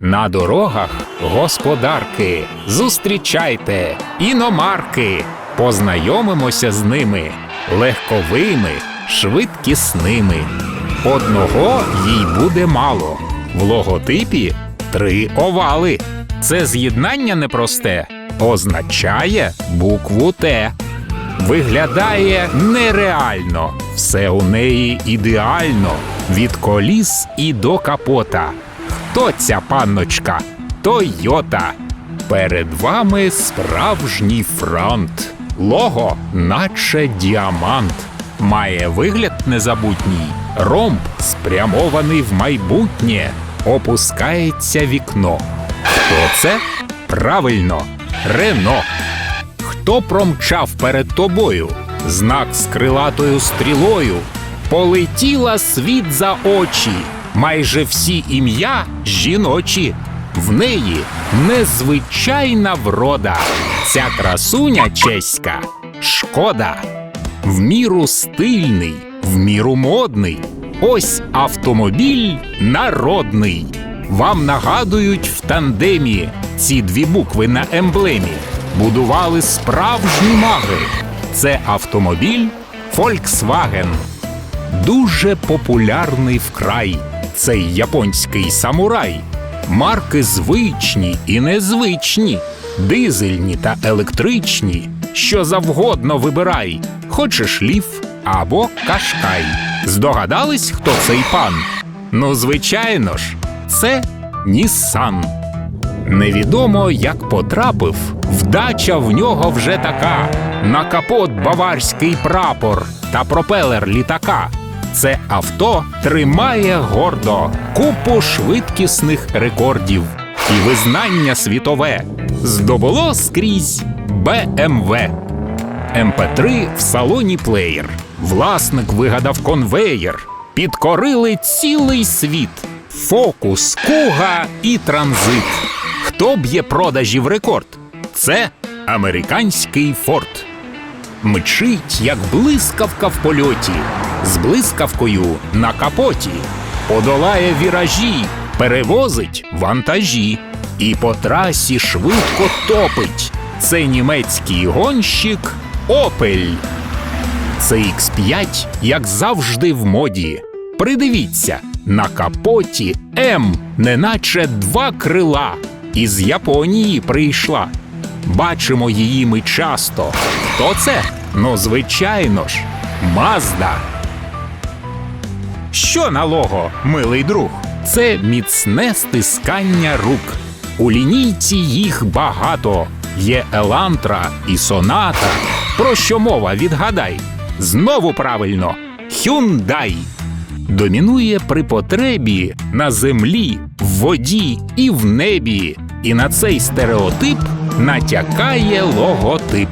На дорогах господарки, зустрічайте іномарки, познайомимося з ними, легковими, швидкісними. Одного їй буде мало. В логотипі три овали. Це з'єднання непросте, означає букву Т. Виглядає нереально, все у неї ідеально, від коліс і до капота. Хто ця панночка? Тойота. Перед вами справжній фронт. Лого, наче діамант. Має вигляд незабутній. Ромб спрямований в майбутнє. Опускається вікно. Хто це? Правильно, Рено. Хто промчав перед тобою? Знак з крилатою стрілою. Полетіла світ за очі. Майже всі ім'я жіночі. В неї незвичайна врода. Ця красуня чеська шкода. В міру стильний, в міру модний. Ось автомобіль народний. Вам нагадують в тандемі ці дві букви на емблемі. Будували справжні маги. Це автомобіль Volkswagen. Дуже популярний вкрай цей японський самурай. Марки звичні і незвичні, дизельні та електричні. Що завгодно вибирай, хочеш ліф або кашкай. Здогадались, хто цей пан? Ну, звичайно ж, це Нісан. Невідомо, як потрапив, вдача в нього вже така. На капот баварський прапор та пропелер літака. Це авто тримає гордо купу швидкісних рекордів і визнання світове. Здобуло скрізь BMW. МП3 в салоні плеєр. Власник вигадав конвеєр. Підкорили цілий світ. Фокус, куга і транзит. Хто б'є продажів рекорд? Це американський форт. Мчить, як блискавка в польоті, з блискавкою на капоті, подолає віражі, перевозить вантажі і по трасі швидко топить. Це німецький гонщик Опель. Це X5, як завжди в моді. Придивіться, на капоті М, неначе два крила. Із Японії прийшла. Бачимо її ми часто. Хто це? Ну, звичайно ж, Мазда. Що на лого, милий друг? Це міцне стискання рук. У лінійці їх багато. Є Елантра і Соната. Про що мова відгадай? Знову правильно Hyundai. Домінує при потребі на землі, в воді і в небі. І на цей стереотип натякає логотип.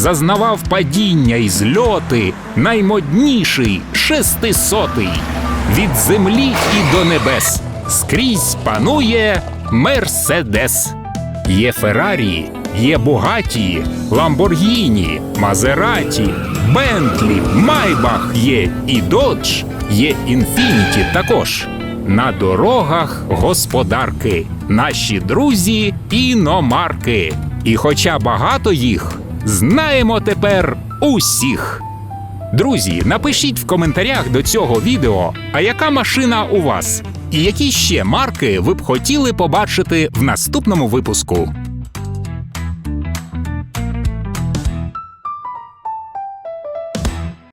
Зазнавав падіння і зльоти наймодніший шестисотий. Від землі і до небес скрізь панує Мерседес. Є Феррарі, є Бугаті, Ламборгіні, Мазераті, Бентлі, Майбах є і Додж, є Інфініті також. На дорогах господарки, наші друзі іномарки. І хоча багато їх, знаємо тепер усіх. Друзі, напишіть в коментарях до цього відео, а яка машина у вас? І які ще марки ви б хотіли побачити в наступному випуску.